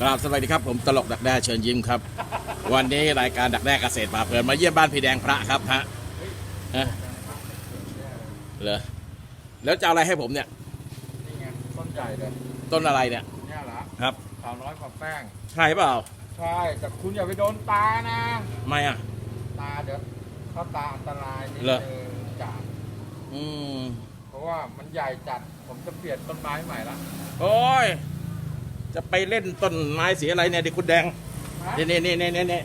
กราบสวัสดีครับผมตลกดักแด้เชิญยิ้มครับ วันนี้รายการดักแด้เกษตรป่าเพลินมาเยี่ยมบ้านพี่แดงพระครับฮะฮะเหรอแล้วจะเอาอะไรให้ผมเนี่ย นี่ไงต้นใหญ่เลยต้นอะไรเนี่ยเนี่ยเหรอครับสาวน้อยกับแป้ง ใช่เปล่าใช่แต่คุณอย่าไปโดนตานะ ไม่อะ ตาเดี๋ยวเข้าตาอันตรายนิดเหรอ นึงจัดอืมเพราะว่ามันใหญ่จัด ผมจะเปลี่ยนต้นไม้ใหม่ละโอ้ย จะไปเล่นต้นไม้สีอะไรเนี่ยดิคุณแดงนี่นี่นี่นี่นี่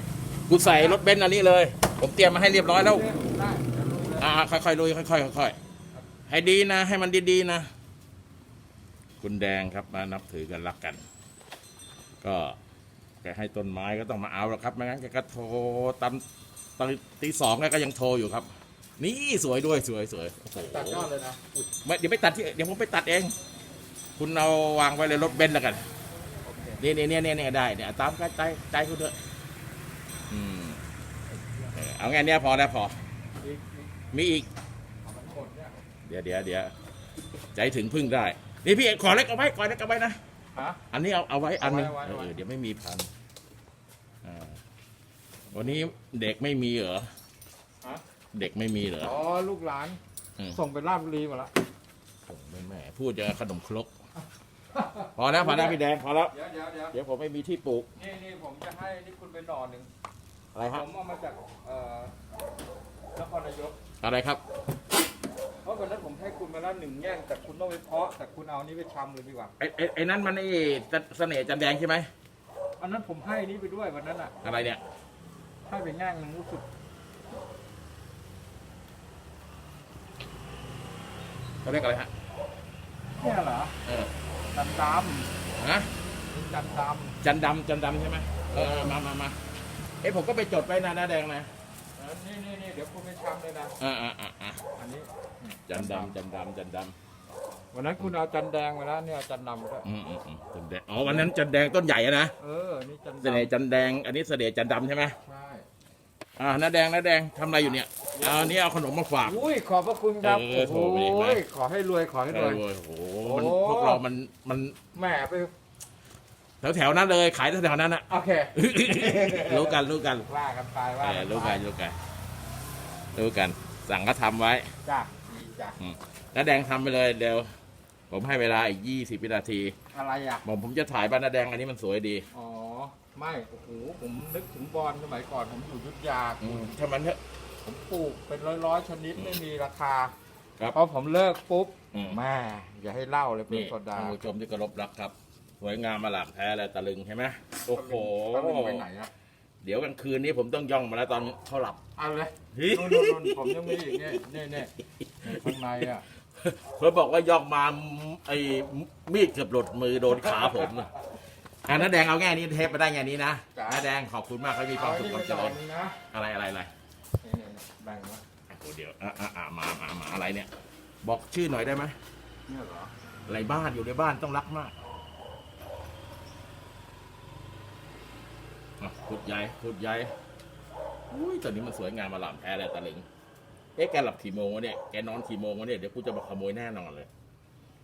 กูใส่รถเบนซ์อันนี้เลย ผมเตรียมมาให้เรียบร้อยแล้วได้เดี๋ยวลุยเลยอ่าค่อยๆลุยค่อยๆค่อยๆให้ดีนะ ให้มันดีๆนะ คุณแดงครับมานับถือกันรักกัน ก็แกให้ต้นไม้ก็ต้องมาเอาแล้วครับไม่งั้นแกก็โทรตามตอนตีสองแกก็ยังโทรอยู่ครับ นี่สวยด้วยสวยสวยโอ้โหตัดยอดเลยนะอุ๊ยไม่เดี๋ยวไปตัดที่เดี๋ยวผมไปตัดเอง คุณเอาวางไว้เลยรถเบนซ์แล้วกัน โอเคนี่นี่นี่นี่นี่ได้เนี่ยตามใจใจใจคุณเถอะอืมเออเอาไงเนี่ยพอแล้วพออีกอีกมีอีกเอามันหมดเนี่ยเดี๋ยวเดี๋ยวเดี๋ยวใจถึงพึ่งได้ นี่พี่ขอเล็กเอาไว้ขอเล็กเอาไว้นะฮะอันนี้เอาเอาไว้อันหนึงเอาไว้เอเอาไว้อเดี๋ยวไม่มีพันอ่าวันนี้เด็กไม่มีเหรอฮะเด็กไม่มีเหรอ อ๋อ ลูกหลานอืมส่งไปราชบุรีหมดละโอ้แม่แม่ พูดจะขนมครก พอแล้วพอแล้วพี่แดงพอแล้วเดี๋ยวเดี๋ยวเดี๋ยวเดี๋ยวผมไม่มีที่ปลูกนี่นี่ผมจะให้นี่คุณไปหน่อหนึ่งอะไรผฮะมเอามาจากเอ่อนครนายกอะไรครับ เพราะวันนั้นผมให้คุณมาแล้วหนึ่งแย่งแต่คุณต้องไปเพาะแต่คุณเอานี่ไปชำเลยดีกว่า ไอ้ไอ้ไอ้นั่นมันไอ้เสน่ห์จันแดงใช่ไหมอันนั้นผมให้นี่ไปด้วยวันนั้นอะอะไรเนี่ยให้ไปแง่งหนึงรู้สึกเขาเรียกอะไรฮะเนี่ยเหรอเออจัน ดฮะำนี่จันดจันดำจันดำใช่ไหมเออเออมามามาเอ้ผมก็ไปจดไว้นะหน้าแดงนะำเออนี่นี่นี่เดี๋ยวคุณไปชำเลยนะ อ่าอ่าอ่าอ่าอันนี้ จันดำจันดำจันดวันนั้นคุณเอาจันแดงไปแล้วเนี่ยเอาจันดำด้วยำอืมอืมอืมจันแดงอ๋อวันนั้นจันแดงต้นใหญ่อะนะเออ นี่จันเสน่ห์ดำจันแดงอันนี้เสน่ห์จันดำใช่ไหมใช่ อ่าหน้าแดงหน้าแดงทำอะไรอยู่เนี่ยเอาอันนี้เอาขนมมาฝาก อุ้ยขอบพระคุณครับเออโถไปดิไปโอ้ยขอให้รวยขอให้เอรวอยโอ้โหมันโอ้ พวกเรามันมันแหมไปแถวแถวๆนั้นเลย ขายแถวๆนั้นอะ โอเครู้กันรู้กันว่ากันไปว่าเออกันรู้ไปกันรู้กันรู้กัน สั่งก็ทำไว้จ้ะดีจ้ะน้าแดงทำไปเลยเดี๋ยวผมให้เวลาอีกยี่สิบวินาทีอะไรอะ ผมผมจะถ่ายบ้านน้าแดงอันนี้มันสวยดี อ๋อ ไม่โอ้โหผมนึกถึงบอลสมัยก่อนผมอยู่ยุทธยาอืมถ้ามันเถอะ ผมปลูกเป็นร้อยร้อยๆชนิดไม่มีราคาครับ พอผมเลิกปุ๊บอืม แม่อย่าให้เล่าเลยเป็นนี่โซดาท่านผู้ชมที่เคารพรักครับ สวยงามมาหลากแท้เลยตะลึงใช่ไหมโอ้โห ตะลึงไปไหนอะเดี๋ยวกลางคืนนี้ผมต้องย่องมาแล้วตอนเขาหลับ เอาเลยเฮ้ย นู่นนู่นนู่นผมยังมีอีกเนี่ยเนี่ยเนี่ยข้างในอะเพื่อบอกว่าย่องมาไอ้มีดเกือบหลุดมือโดนขาผมน่ะ อะน้าแดงเอาแง่นี้เทปมาได้แง่นี้นะน้าแดงขอบคุณมากเขามีความสุขความเจริญนี่นะอะไรอะไรอะไรนี่นี่นี่แบ่งมาอะเดี๋ยวอะอะอะมามามาอะไรเนี่ย บอกชื่อหน่อยได้ไหมเนี่ยเหรออะไรบ้านอยู่ในบ้านต้องรักมากอะขุดใหญ่ขุดใหญ่อุ้ยตอนนี้มันสวยงามมาหลามแท้เลยตะลึงเอ๊ะแกหลับกี่โมงวะเนี่ยแกนอนกี่โมงวะเนี่ยเดี๋ยวกูจะมาขโมยแน่นอนเลย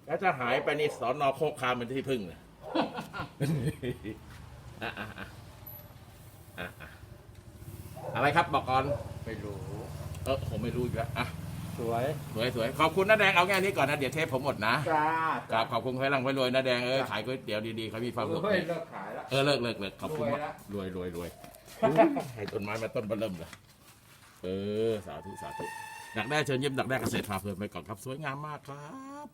แล้วถ้าหายไปนี่สอนอโคกคามเป็นที่พึ่งเลย อะอะอะอะอะอะไรครับบอกก่อน ไม่รู้ เออผมไม่รู้อีกแล้วอะสวยสวยสวยขอบคุณนะแดงเอาแค่นี้ก่อนนะ เดี๋ยวเทปผมหมดนะจ้าครับขอบคุณใครร่ำให้รวยนะแดงเออขายก๋วยเตี๋ยวดีๆเขามีความสุขเฮ้ยเลิกขายแล้วเออเลิกเลิกเลิกขอบคุณมากรวยละรวยรวยรวยให้ต้นไม้มาต้นเบอเริ่มเลยเออสาธุสาธุดักแด้เชิญยิ้มดักแด้เกษตรพาเพลินไปก่อนครับสวยงามมากครับ